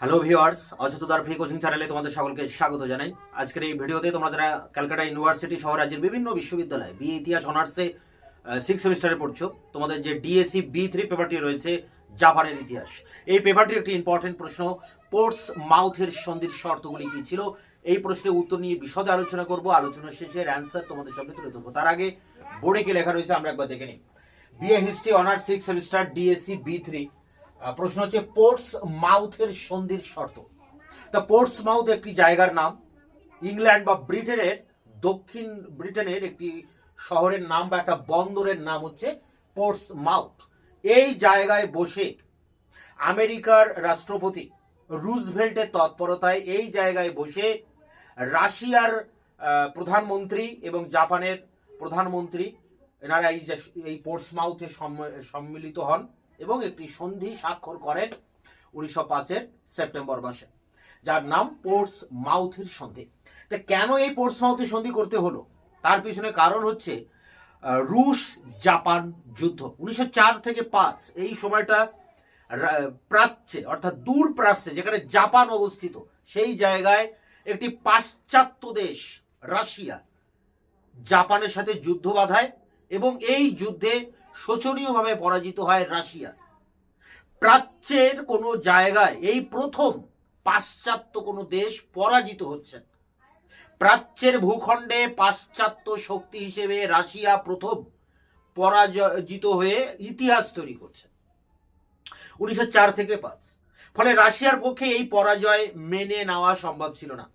Hello viewers অযথদার free coaching চ্যানেলে তোমাদের সকলকে স্বাগত জানাই। আজকের এই ভিডিওতে তোমরা যারা ক্যালকাটা ইউনিভার্সিটি সহ রাজ্যের বিভিন্ন বিশ্ববিদ্যালয় বিএ ইতিহাস অনার্সে সিক্স সেমিস্টারে পড়ছো, তোমাদের যে ডিএসসি বি থ্রি পেপারটি রয়েছে জাপানের ইতিহাস। এই পেপারটির একটি ইম্পর্টেন্ট প্রশ্ন পোর্টস মাউথের সন্ধির শর্তগুলি কি ছিল? এই প্রশ্নের উত্তর নিয়ে বিশদে আলোচনা করব। আলোচনার শেষে অ্যান্সার তোমাদের সামনে তুলে ধরবো। তার আগে বোর্ডে কি লেখা রয়েছে, আমরা একবার দেখে নিই। BA history honours six semester DSC B three প্রশ্ন হচ্ছে পোর্টস মাউথের সন্ধির শর্ত। তা পোর্টস মাউথ একটি জায়গার নাম। ইংল্যান্ড বা ব্রিটেনের, দক্ষিণ ব্রিটেনের একটি শহরের নাম বা একটা বন্দরের নাম হচ্ছে পোর্টস মাউথ। এই জায়গায় বসে আমেরিকার রাষ্ট্রপতি রুজভেল্টের তৎপরতায় এই জায়গায় বসে রাশিয়ার প্রধানমন্ত্রী এবং জাপানের প্রধানমন্ত্রী এনারা এই এই পোর্টসমাউথে সম্ম- সম্মিলিত হন। এবং একটি সন্ধি স্বাক্ষর করেন উনিশশো পাঁচের সেপ্টেম্বর মাসে, যার নাম পোর্টস মাউথের সন্ধি। তা কেন এই পোর্টস মাউথের সন্ধি করতে হলো? তার পিছনে কারণ হচ্ছে রুশ জাপান যুদ্ধ। উনিশশো চার থেকে পাঁচ এই সময়টা প্রাচ্যে, অর্থাৎ দূর প্রাচ্যে, যেখানে জাপান অবস্থিত, সেই জায়গায় একটি পাশ্চাত্য দেশ, রাশিয়া, জাপানের সাথে যুদ্ধ বাধায় এবং এই যুদ্ধে শোচনীয়ভাবে পরাজিত হয় রাশিয়া। প্রাচ্যের কোনো জায়গায় এই প্রথম পাশ্চাত্য কোনো দেশ পরাজিত হচ্ছে। প্রাচ্যের ভূখণ্ডে পাশ্চাত্য শক্তি হিসেবে রাশিয়া প্রথম পরাজিত হয়ে ইতিহাস তৈরি করছে। উনিশশো চার থেকে পাঁচ। ফলে রাশিয়ার পক্ষে এই পরাজয় মেনে নেওয়া সম্ভব ছিল না।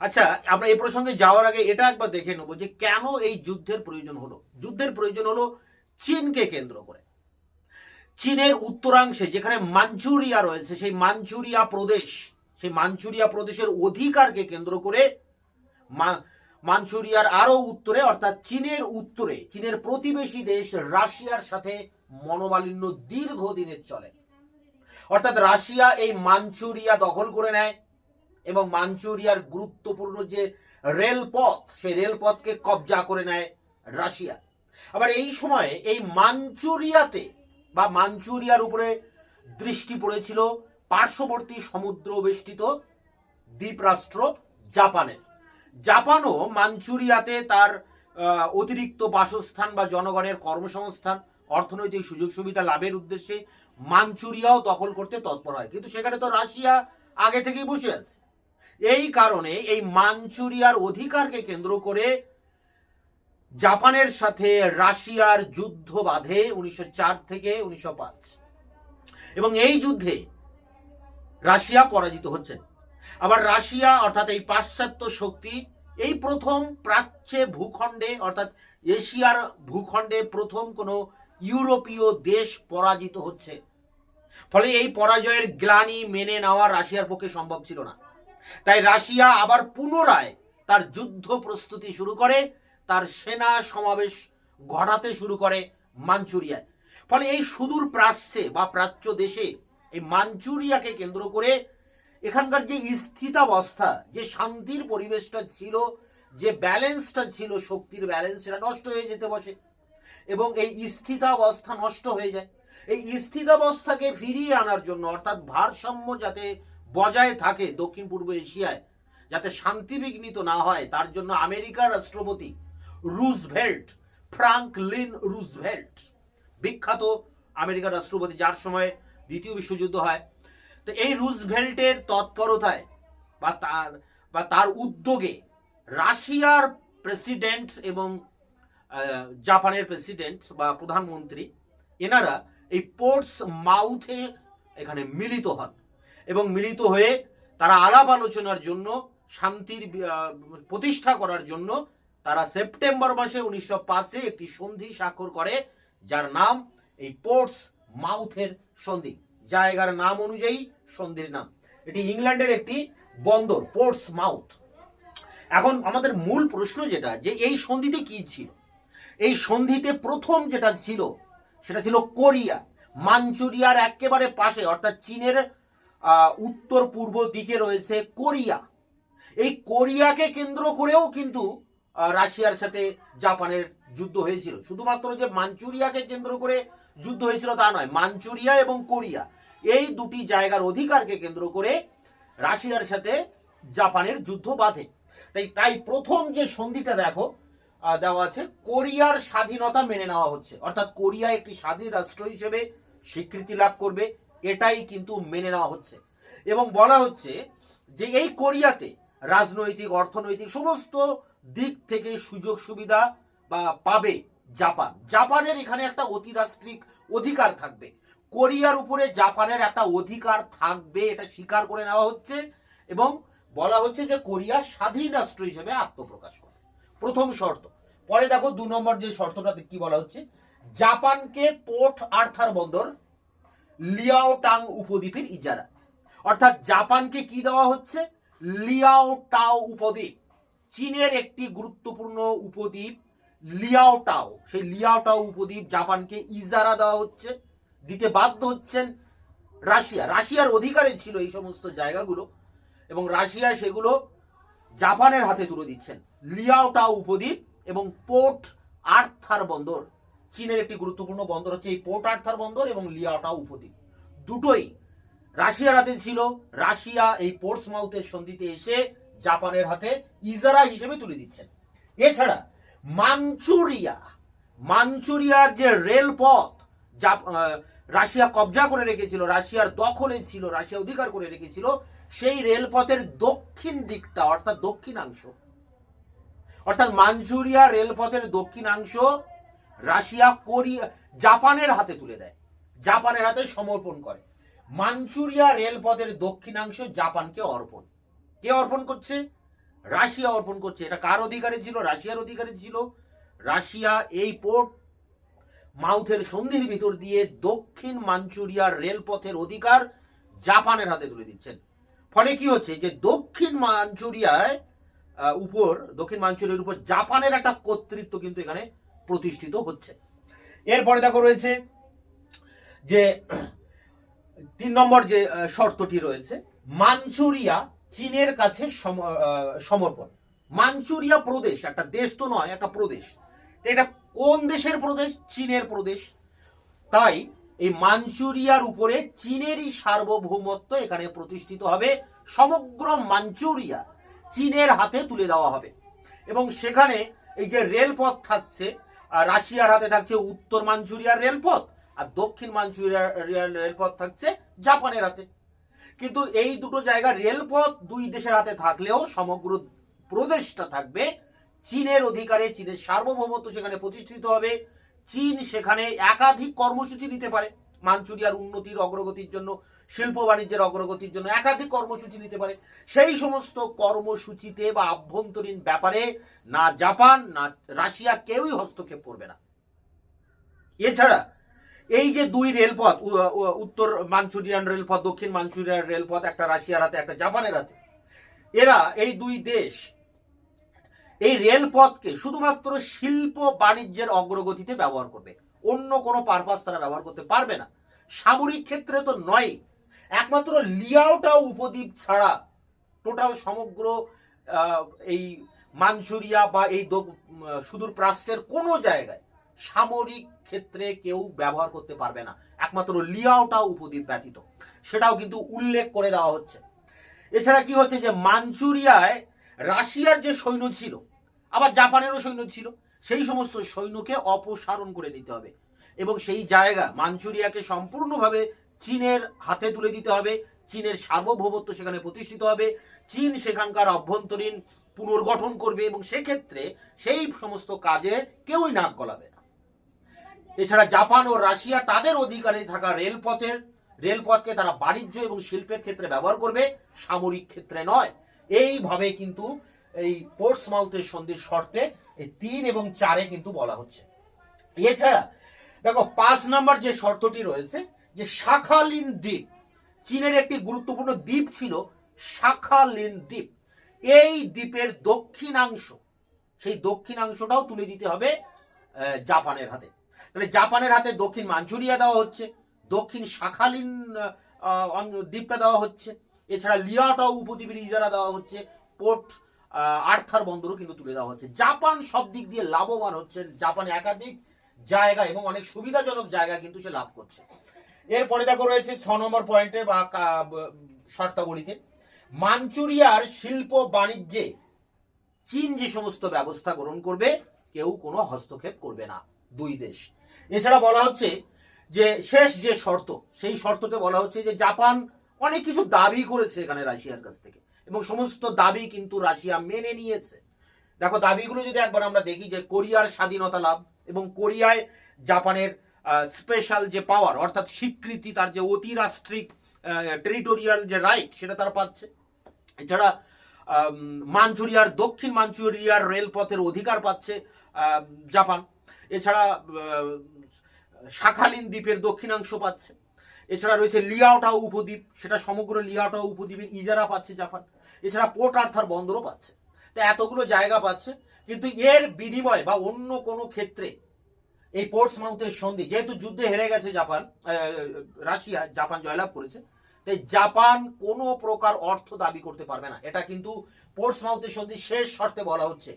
আচ্ছা আমরা এই প্রসঙ্গে যাওয়ার আগে এটা একবার দেখে নেব যে কেন এই যুদ্ধের প্রয়োজন হলো? যুদ্ধের প্রয়োজন হলো চীনকে কেন্দ্র করে। চীনের উত্তরাংশে যেখানে মাঞ্চুরিয়া রয়েছে, সেই মাঞ্চুরিয়া প্রদেশ, সেই মাঞ্চুরিয়া প্রদেশের অধিকারকে কেন্দ্র করে মাঞ্চুরিয়ার আরও উত্তরে, অর্থাৎ চীনের উত্তরে, চীনের প্রতিবেশী দেশ রাশিয়ার সাথে মনোমালিন্য দীর্ঘদিনের চলে। অর্থাৎ রাশিয়া এই মাঞ্চুরিয়া দখল করে নেয় এবং মাঞ্চুরিয়ার গুরুত্বপূর্ণ যে রেলপথ, সেই রেলপথকে কবজা করে নেয় রাশিয়া। আবার এই সময়ে এই মাঞ্চুরিয়াতে বা মাঞ্চুরিয়ার উপরে দৃষ্টি পড়েছিল পার্শ্ববর্তী সমুদ্র বেষ্টিত দ্বীপরাষ্ট্র জাপানের। জাপানও মাঞ্চুরিয়াতে তার অতিরিক্ত বাসস্থান বা জনগণের কর্মসংস্থান, অর্থনৈতিক সুযোগ সুবিধা লাভের উদ্দেশ্যে মাঞ্চুরিয়াও দখল করতে তৎপর হয়। কিন্তু সেখানে তো রাশিয়া আগে থেকেই বসে আছে। এই কারণে এই মাঞ্চুরিয়ার অধিকারকে কেন্দ্র করে জাপানের সাথে রাশিয়ার যুদ্ধ বাধে উনিশশো থেকে উনিশশো পাঁচ। এবং এই যুদ্ধে রাশিয়া পরাজিত হচ্ছে। আবার রাশিয়া অর্থাৎ এই পাশ্চাত্য শক্তি, এই প্রথম প্রাচ্যে ভূখণ্ডে অর্থাৎ এশিয়ার ভূখণ্ডে প্রথম কোনো ইউরোপীয় দেশ পরাজিত হচ্ছে। ফলে এই পরাজয়ের গ্লানি মেনে নেওয়া রাশিয়ার পক্ষে সম্ভব ছিল না। তাই রাশিয়া আবার পুনরায় তার যুদ্ধ প্রস্তুতি শুরু করে তার সেনা সমাবেশ ঘটাতে শুরু করে মাঞ্চুরিয়ায়। ফলে এই সুদূর প্রাচ্যে বা প্রাচ্য দেশে এই মাঞ্চুরিয়াকে কেন্দ্র করে এখানকার যে স্থিতাবস্থা, যে শান্তির পরিবেশটা ছিল, যে ব্যালেন্সটা ছিল, শক্তির ব্যালেন্স, সেটা নষ্ট হয়ে যেতে বসে এবং এই স্থিতাবস্থা নষ্ট হয়ে যায়। এই স্থিতাবস্থাকে ফিরিয়ে আনার জন্য অর্থাৎ ভারসাম্য যাতে বজায় থাকে দক্ষিণ পূর্ব এশিয়ায়, যাতে শান্তি বিঘ্নিত না হয়, তার জন্য আমেরিকার রাষ্ট্রপতি রুজভেল্ট, ফ্রাঙ্কলিন রুজভেল্ট। বিখ্যাত আমেরিকার রাষ্ট্রপতি যার সময় দ্বিতীয় বিশ্বযুদ্ধ হয়। তো এই রুজভেল্টের তৎপরতায় বা তার বা তার উদ্যোগে রাশিয়ার প্রেসিডেন্ট এবং জাপানের প্রেসিডেন্ট বা প্রধানমন্ত্রী এনারা এই পোর্টস মাউথে এখানে মিলিত হন এবং মিলিত হয়ে তারা আলাপ আলোচনার জন্য, শান্তির প্রতিষ্ঠা করার জন্য তারা সেপ্টেম্বর মাসে উনিশশো পাঁচে একটি সন্ধি স্বাক্ষর করে, যার নাম এই পোর্টস মাউথের সন্ধি। জায়গার নাম অনুযায়ী সন্ধির নাম। এটি ইংল্যান্ডের একটি বন্দর, পোর্টস মাউথ। এখন আমাদের মূল প্রশ্ন যেটা, যে এই সন্ধিতে কি ছিল? এই সন্ধিতে প্রথম যেটা ছিল, সেটা ছিল কোরিয়া। মাঞ্চুরিয়ার একেবারে পাশে, অর্থাৎ চীনের উত্তর পূর্ব দিকে রয়েছে কোরিয়া। এই কোরিয়াকে কেন্দ্র করেও কিন্তু রাশিয়ার সাথে জাপানের যুদ্ধ হয়েছিল। শুধুমাত্র যে মাঞ্চুরিয়াকে কেন্দ্র করে যুদ্ধ হয়েছিল তা নয়, মাঞ্চুরিয়া এবং কোরিয়া, এই দুটি জায়গার অধিকারকে কেন্দ্র করে রাশিয়ার সাথে জাপানের যুদ্ধ বাঁধে। তাই তাই প্রথম যে সন্ধিটা দেখো দেওয়া আছে, কোরিয়ার স্বাধীনতা মেনে নেওয়া হচ্ছে। অর্থাৎ কোরিয়া একটি স্বাধীন রাষ্ট্র হিসেবে স্বীকৃতি লাভ করবে, এটাই কিন্তু মেনে নেওয়া হচ্ছে। এবং বলা হচ্ছে যে এই কোরিয়াতে রাজনৈতিক, অর্থনৈতিক সমস্ত দিক থেকে সুযোগ সুবিধা বা পাবে জাপান। জাপানের এখানে একটা অতিরাষ্ট্রিক অধিকার থাকবে। কোরিয়ার উপরে জাপানের একটা অধিকার থাকবে, এটা স্বীকার করে নেওয়া হচ্ছে এবং বলা হচ্ছে যে কোরিয়া স্বাধীন রাষ্ট্র হিসেবে আত্মপ্রকাশ করে। প্রথম শর্ত। পরে দেখো দু নম্বর যে শর্তটাতে কি বলা হচ্ছে? জাপানকে পোর্ট আর্থার বন্দর লিয়াও টাং উপদ্বীপের ইজারা। অর্থাৎ জাপানকে কি দেওয়া হচ্ছে? লিয়াও টাও উপদ্বীপ। চীনের একটি গুরুত্বপূর্ণ উপদ্বীপ লিয়াওটাও সেই লিয়াওটাও উপদ্বীপ জাপানকে ইজারা দেওয়া হচ্ছে, দিতে বাধ্য হচ্ছেন রাশিয়া। রাশিয়ার অধিকারে ছিল এই সমস্ত জায়গাগুলো এবং রাশিয়া সেগুলো জাপানের হাতে তুলে দিচ্ছেন। লিয়াওটাও উপদ্বীপ এবং পোর্ট আর্থার বন্দর, চীনের একটি গুরুত্বপূর্ণ বন্দর হচ্ছে এই পোর্ট আর্থার বন্দর এবং লিয়াওটাও উপদ্বীপ। দুটোই রাশিয়ার হাতে ছিল। রাশিয়া এই পোর্টস মাউথের সন্ধিতে এসে জাপানের হাতে ইজারা হিসেবে তুলে দিচ্ছেন। এছাড়া মাঞ্চুরিয়া, মাঞ্চুরিয়ার যে রেলপথ রাশিয়া কবজা করে রেখেছিল, রাশিয়ার দখলে ছিল, রাশিয়া অধিকার করে রেখেছিল, সেই রেলপথের দক্ষিণ দিকটা, অর্থাৎ দক্ষিণাংশ, অর্থাৎ মাঞ্চুরিয়া রেলপথের দক্ষিণাংশ রাশিয়া কোরিয়া, জাপানের হাতে তুলে দেয়। জাপানের হাতে সমর্পণ করে। মাঞ্চুরিয়া রেলপথের দক্ষিণাংশ জাপানকে অর্পণ। কে অর্পণ করছে? রাশিয়া অর্পণ করছে। এটা কার অধিকারে ছিল? রাশিয়ার অধিকারে ছিল। রাশিয়া এই পোর্ট মাউথের সন্ধির ভিতর দিয়ে দক্ষিণ মাঞ্চুরিয়ার রেলপথের অধিকার জাপানের হাতে তুলে দিচ্ছেন। ফলে কি হচ্ছে? যে দক্ষিণ মাঞ্চুরিয়ায় উপর, দক্ষিণ মাঞ্চুরিয়ার উপর জাপানের একটা কর্তৃত্ব কিন্তু এখানে প্রতিষ্ঠিত হচ্ছে। এরপরে দেখো রয়েছে যে তিন নম্বর যে শর্তটি রয়েছে, মাঞ্চুরিয়া চীনের কাছে সমর্পণ। মাঞ্চুরিয়া প্রদেশ, একটা দেশ তো নয়, একটা প্রদেশ। এটা কোন দেশের প্রদেশ? চীনের প্রদেশ। তাই এই মাঞ্চুরিয়ার উপরে চীনেরই সার্বভৌমত্ব এখানে প্রতিষ্ঠিত হবে। সমগ্র মাঞ্চুরিয়া চীনের হাতে তুলে দেওয়া হবে। এবং সেখানে এই যে রেলপথ থাকছে রাশিয়ার হাতে থাকছে উত্তর মাঞ্চুরিয়ার রেলপথ আর দক্ষিণ মাঞ্চুরিয়ার রেলপথ থাকছে জাপানের হাতে। কিন্তু এই দুটো জায়গা রেলপথ দুই দেশের হাতে থাকলেও সমগ্র প্রদেশটা থাকবে চীনের অধিকারে। চীনের সার্বভৌমত্ব সেখানে প্রতিষ্ঠিত হবে। চীন সেখানে একাধিক কর্মসূচি নিতে পারে মাঞ্চুরিয়ার উন্নতির অগ্রগতির জন্য, শিল্প বাণিজ্যের অগ্রগতির জন্য একাধিক কর্মসূচি নিতে পারে। সেই সমস্ত কর্মসূচিতে বা আভ্যন্তরীণ ব্যাপারে না জাপান, না রাশিয়া কেউই হস্তক্ষেপ করবে না। এছাড়া এই যে দুই রেলপথ উত্তর মাঞ্চুরিয়ান রেলপথ, দক্ষিণ মাঞ্চুরিয়ান রেলপথ, একটা রাশিয়ার হাতে, একটা জাপানের হাতে। এরা এই দুই দেশ, এই রেলপথকে শুধুমাত্র শিল্প বাণিজ্যের অগ্রগতিতে ব্যবহার করবে। অন্য কোনো পারপাস তারা ব্যবহার করতে পারবে না। সামরিক ক্ষেত্রে তো নয়। একমাত্র লিয়াওটাও উপদ্বীপ ছাড়া টোটাল সমগ্র এই মাঞ্চুরিয়া বা এই সুদূর প্রাচ্যের কোনো জায়গায় সামরিক ক্ষেত্রে কেউ ব্যবহার করতে পারবে না। একমাত্র লিয়াওটা উপদ্বীপ ব্যতীত। সেটাও কিন্তু উল্লেখ করে দেওয়া হচ্ছে। এছাড়া কি হচ্ছে যে মাঞ্চুরিয়ায় রাশিয়ার যে সৈন্য ছিল, আবার জাপানেরও সৈন্য ছিল, সেই সমস্ত সৈন্যকে অপসারণ করে দিতে হবে। এবং সেই জায়গা মাঞ্চুরিয়াকে সম্পূর্ণভাবে চীনের হাতে তুলে দিতে হবে। চীনের সার্বভৌমত্ব সেখানে প্রতিষ্ঠিত হবে। চীন সেখানকার অভ্যন্তরীণ পুনর্গঠন করবে এবং সেক্ষেত্রে সেই সমস্ত কাজে কেউই নাক গলাবে। এছাড়া জাপান ও রাশিয়া তাদের অধিকারে থাকা রেলপথের, রেলপথকে তারা বাণিজ্য এবং শিল্পের ক্ষেত্রে ব্যবহার করবে, সামরিক ক্ষেত্রে নয়। এইভাবে কিন্তু এই পোর্টস মাউথের সন্ধির শর্তে এই তিন এবং চারে কিন্তু বলা হচ্ছে। এছাড়া, দেখো, পাঁচ নম্বর যে শর্তটি রয়েছে, যে শাখালিন দ্বীপ, চীনের একটি গুরুত্বপূর্ণ দ্বীপ ছিল শাখালিন দ্বীপ। এই দ্বীপের দক্ষিণাংশ, সেই দক্ষিণাংশটাও তুলে দিতে হবে জাপানের হাতে। তাহলে জাপানের হাতে দক্ষিণ মাঞ্চুরিয়া দেওয়া হচ্ছে, দক্ষিণ শাখালিন দ্বীপটা দেওয়া হচ্ছে। এছাড়া লিয়াটাও উপদ্বীপের ইজারা দেওয়া হচ্ছে, পোর্ট আর্থার বন্দরও কিন্তু তুলে দেওয়া হচ্ছে। জাপান সব দিক দিয়ে লাভবান হচ্ছে, জাপান একাধিক জায়গা এবং অনেক সুবিধাজনক জায়গা কিন্তু সে লাভ করছে। এরপরে দেখো রয়েছে ছ নম্বর পয়েন্টে বা শর্তাবলীতে মাঞ্চুরিয়ার শিল্প বাণিজ্যে চীন যে সমস্ত ব্যবস্থা গ্রহণ করবে, কেউ কোনো হস্তক্ষেপ করবে না। দুই দেশ। এছাড়া বলা হচ্ছে যে শেষ যে শর্ত, সেই শর্ততে বলা হচ্ছে যে জাপান অনেক কিছু দাবি করেছে এখানে রাশিয়ার কাছ থেকে এবং সমস্ত দাবি কিন্তু রাশিয়া মেনে নিয়েছে। দেখো, দাবিগুলো যদি একবার আমরা দেখি যে কোরিয়ার স্বাধীনতা লাভ এবং কোরিয়ায় জাপানের স্পেশাল যে পাওয়ার অর্থাৎ স্বীকৃতি, তার যে অতিরাষ্ট্রিক টেরিটোরিয়াল যে রাইট সেটা তারা পাচ্ছে। এছাড়া মাঞ্চুরিয়ার, দক্ষিণ মাঞ্চুরিয়ার রেলপথের অধিকার পাচ্ছে জাপান। এছাড়া শাখালিন দ্বীপের দক্ষিণাংশ পাচ্ছে। এছাড়া রয়েছে লিয়াওটাও উপদ্বীপ, সেটা সমগ্র লিয়াওটাও উপদ্বীপের ইজারা পাচ্ছে জাপান। এছাড়া পোর্ট আর্থার বন্দরও পাচ্ছে। তা এতগুলো জায়গা পাচ্ছে, কিন্তু এর বিনিময় বা অন্য কোনো ক্ষেত্রে এই পোর্টস মাউথের সন্ধি, যেহেতু যুদ্ধে হেরে গেছে জাপান রাশিয়া, জাপান জয়লাভ করেছে, তাই জাপান কোনো প্রকার অর্থ দাবি করতে পারবে না। এটা কিন্তু পোর্টস মাউথের সন্ধি শেষ শর্তে বলা হচ্ছে।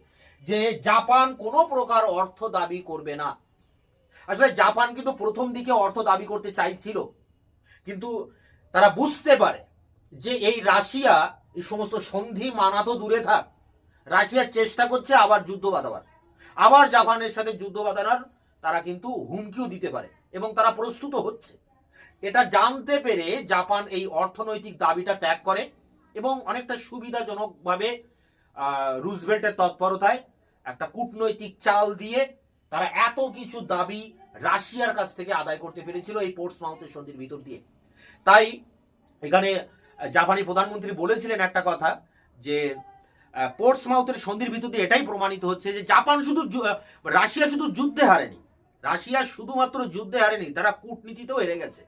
যে জাপান কোনো প্রকার অর্থ দাবি করবে না। আসলে জাপান কিন্তু প্রথম দিকে অর্থ দাবি করতে চাইছিল, কিন্তু তারা বুঝতে পারে যে এই রাশিয়া এই সমস্ত সন্ধি মানা তো দূরে থাক। রাশিয়া চেষ্টা করছে আবার যুদ্ধ বাঁধাবার। আবার জাপানের সাথে যুদ্ধ বাঁধানোর তারা কিন্তু হুমকিও দিতে পারে এবং তারা প্রস্তুত হচ্ছে। এটা জানতে পেরে জাপান এই অর্থনৈতিক দাবিটা ত্যাগ করে এবং অনেকটা সুবিধাজনকভাবে রুজভেল্টের তৎপরতায় একটা কূটনৈতিক চাল দিয়ে তারা এত কিছু দাবি রাশিয়ার কাছ থেকে আদায় করতে পেরেছিল এই পোর্টস মাউথের সন্ধির ভিতর দিয়ে। তাই এখানে জাপানি প্রধানমন্ত্রী বলেছিলেন একটা কথা যে পোর্টস মাউথের সন্ধির ভিতর দিয়ে এটাই প্রমাণিত হচ্ছে যে জাপান শুধু রাশিয়া শুধু যুদ্ধে হারেনি। রাশিয়া শুধুমাত্র যুদ্ধে হারেনি, তারা কূটনীতিতেও হেরে গেছে।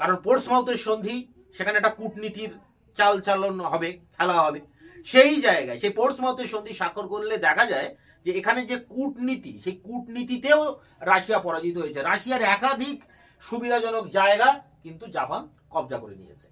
কারণ পোর্টস মাউথের সন্ধি, সেখানে একটা কূটনীতির চাল চালন হবে, খেলা হবে। সেই জায়গায়, সেই পোর্টস মাউথের সন্ধি স্বাক্ষর করলে দেখা যায় যে এখানে যে কূটনীতি, সেই কূটনীতিতেও রাশিয়া পরাজিত হয়েছে। রাশিয়ার একাধিক সুবিধাজনক জায়গা কিন্তু জাপান কবজা করে নিয়েছে।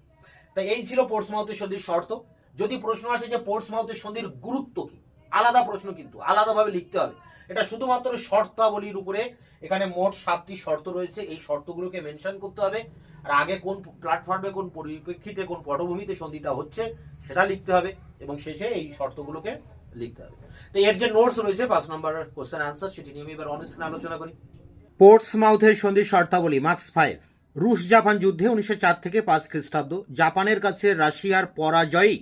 তাই এই ছিল পোর্টস মাউথের সন্ধির শর্ত। যদি প্রশ্ন আসে যে পোর্টস মাউথের সন্ধির গুরুত্ব কি, আলাদা প্রশ্ন কিন্তু, আলাদাভাবে লিখতে হবে। এটা শুধুমাত্র শর্তাবলীর উপরে এখানে মোট সাতটি শর্ত রয়েছে। এই শর্তগুলোকে মেনশন করতে হবে। আর আগে কোন প্ল্যাটফর্মে কোন পরিপ্রেক্ষিতে, কোন পটভূমিতে সন্ধিটা হচ্ছে, সেটা লিখতে হবে এবং শেষে এই শর্তগুলোকে লিখতে হবে। তো এর যে নোটস রয়েছে, পাঁচ নম্বর কোশ্চেন আনসার সেটি নিয়ে আমি এবার অনস্ক্রিন আলোচনা করি। পোর্টস মাউথের সন্ধির শর্তাবলী মার্কস ফাইভ রুশ জাপান যুদ্ধে উনিশশো চার থেকে পাঁচ খ্রিস্টাব্দ, জাপানের কাছে রাশিয়ার পরাজয়ই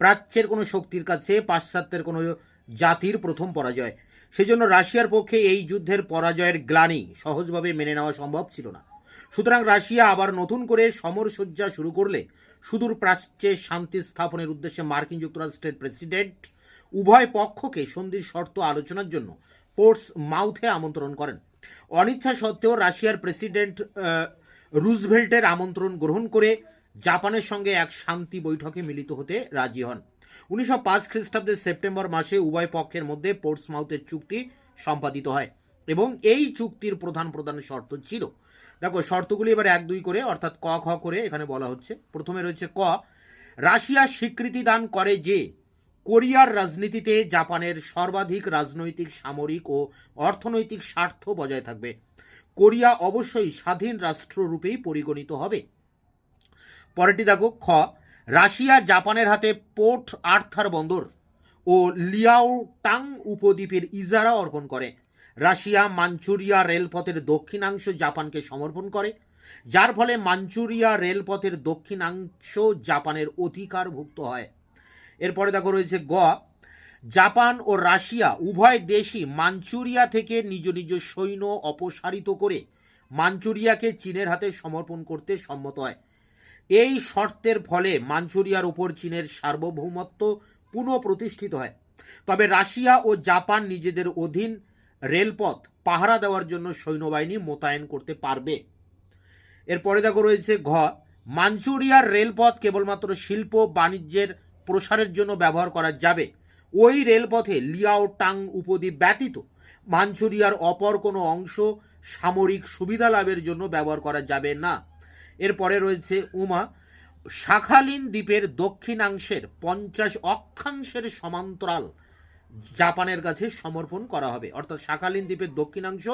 প্রাচ্যের কোনো শক্তির কাছে, পাশ্চাত্যের কোনো জাতির প্রথম পরাজয়। সেজন্য রাশিয়ার পক্ষে এই যুদ্ধের পরাজয়ের গ্লানি সহজভাবে মেনে নেওয়া সম্ভব ছিল না। সুতরাং রাশিয়া আবার নতুন করে সমরসজ্জা শুরু করলে সুদূর প্রাচ্যে শান্তি স্থাপনের উদ্দেশ্যে মার্কিন যুক্তরাষ্ট্রের প্রেসিডেন্ট উভয় পক্ষকে সন্ধির শর্ত আলোচনার জন্য পোর্টস মাউথে আমন্ত্রণ করেন। অনিচ্ছা সত্ত্বেও রাশিয়ার প্রেসিডেন্ট রুজভেল্টের আমন্ত্রণ গ্রহণ করে জাপানের সঙ্গে এক শান্তি বৈঠকে মিলিত হতে রাজি হন। উনিশশো পাঁচ খ্রিস্টাব্দের সেপ্টেম্বর মাসে উভয় পক্ষের মধ্যে পোর্টস মাউথের চুক্তি সম্পাদিত হয় এবং এই চুক্তির প্রধান প্রধান শর্ত ছিল দেখো, শর্তগুলি এবার এক, দুই করে, অর্থাৎ ক, খ করে এখানে বলা হচ্ছে। প্রথমে রয়েছে ক, রাশিয়া স্বীকৃতি দান করে যে কোরিয়ার রাজনীতিতে জাপানের সর্বাধিক রাজনৈতিক, সামরিক ও অর্থনৈতিক স্বার্থ বজায় থাকবে। কোরিয়া অবশ্যই স্বাধীন রাষ্ট্ররূপেই পরিগণিত হবে। পরেরটি দেখো, খ, রাশিয়া জাপানের হাতে পোর্ট আর্থার বন্দর ও লিয়াও টাং উপদ্বীপের ইজারা অর্পণ করে। রাশিয়া, মাঞ্চুরিয়া রেলপথের দক্ষিণাংশ জাপানকে সমর্পণ করে, যার ফলে মাঞ্চুরিয়া রেলপথের দক্ষিণাংশ জাপানের অধিকারভুক্ত হয়। এরপরে দেখো রয়েছে গ জাপান ও রাশিয়া উভয় দেশই মাঞ্চুরিয়া থেকে নিজ নিজ সৈন্য অপসারিত করে মাঞ্চুরিয়াকে চীনের হাতে সমর্পণ করতে সম্মত হয়। এই শর্তের ফলে মাঞ্চুরিয়ার উপর চীনের সার্বভৌমত্ব পুনঃপ্রতিষ্ঠিত হয়। তবে রাশিয়া ও জাপান নিজেদের অধীন রেলপথ পাহারা দেওয়ার জন্য সৈন্যবাহিনী মোতায়েন করতে পারবে। এরপরে দেখো রয়েছে ঘ, মাঞ্চুরিয়ার রেলপথ কেবলমাত্র শিল্প বাণিজ্যের প্রসারের জন্য ব্যবহার করা যাবে। ওই রেলপথে লিয়াও টাং উপদ্বীপ ব্যতীত মাঞ্চুরিয়ার অপর কোনো অংশ সামরিক সুবিধা লাভের জন্য ব্যবহার করা যাবে না। এরপরে রয়েছে উমা, শাখালিন দ্বীপের দক্ষিণাংশের পঞ্চাশ অক্ষাংশের সমান্তরাল জাপানের কাছে সমর্পণ করা হবে। অর্থাৎ শাখালিন দ্বীপের দক্ষিণাংশ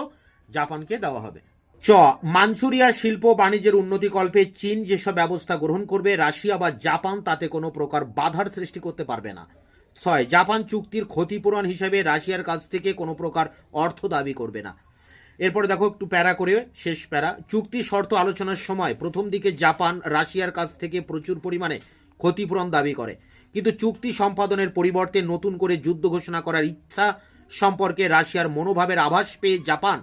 জাপানকে দেওয়া হবে। চ, মাঞ্চুরিয়ার শিল্প বাণিজ্যের উন্নতিকল্পে চীন যেসব ব্যবস্থা গ্রহণ করবে, রাশিয়া বা জাপান তাতে কোনো প্রকার বাধার সৃষ্টি করতে পারবে না। ছয়, জাপান চুক্তির ক্ষতিপূরণ হিসেবে রাশিয়ার কাছ থেকে কোনো প্রকার অর্থ দাবি করবে না। এরপরে দেখো একটু প্যারা করে, শেষ প্যারা। চুক্তি শর্ত আলোচনার সময় প্রথম দিকে জাপান রাশিয়ার কাছ থেকে প্রচুর পরিমাণে ক্ষতিপূরণ দাবি করে। কিন্তু চুক্তি সম্পাদনের পরিবর্তে নতুন করে যুদ্ধ ঘোষণা করার ইচ্ছা সম্পর্কে রাশিয়ার মনোভাবের আভাস পেয়ে জাপান।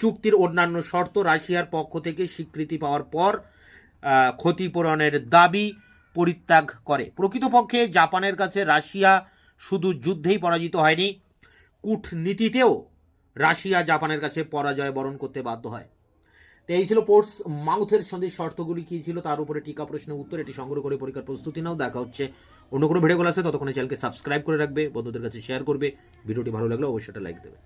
চুক্তির অন্যান্য শর্ত রাশিয়ার পক্ষ থেকে স্বীকৃতি পাওয়ার পর ক্ষতিপূরণের দাবি পরিত্যাগ করে। প্রকৃতপক্ষে জাপানের কাছে রাশিয়া শুধু যুদ্ধেই পরাজিত হয়নি, কূটনীতিতেও রাশিয়া জাপানের কাছে পরাজয় বরণ করতে বাধ্য হয়। তো এই ছিল পোর্টস মাউথের সন্ধির শর্তগুলি, কী ছিল তার উপরে টিকা প্রশ্নের উত্তর, এটি সংগ্রহ করে পরীক্ষার প্রস্তুতি নাও। দেখা হচ্ছে অন্য কোনো ভিডিওগুলো আছে ততক্ষণে চ্যানেলকে সাবস্ক্রাইব করে রাখবে, বন্ধুদের কাছে শেয়ার করবে, ভিডিওটি ভালো লাগলে অবশ্যই লাইক দেবে।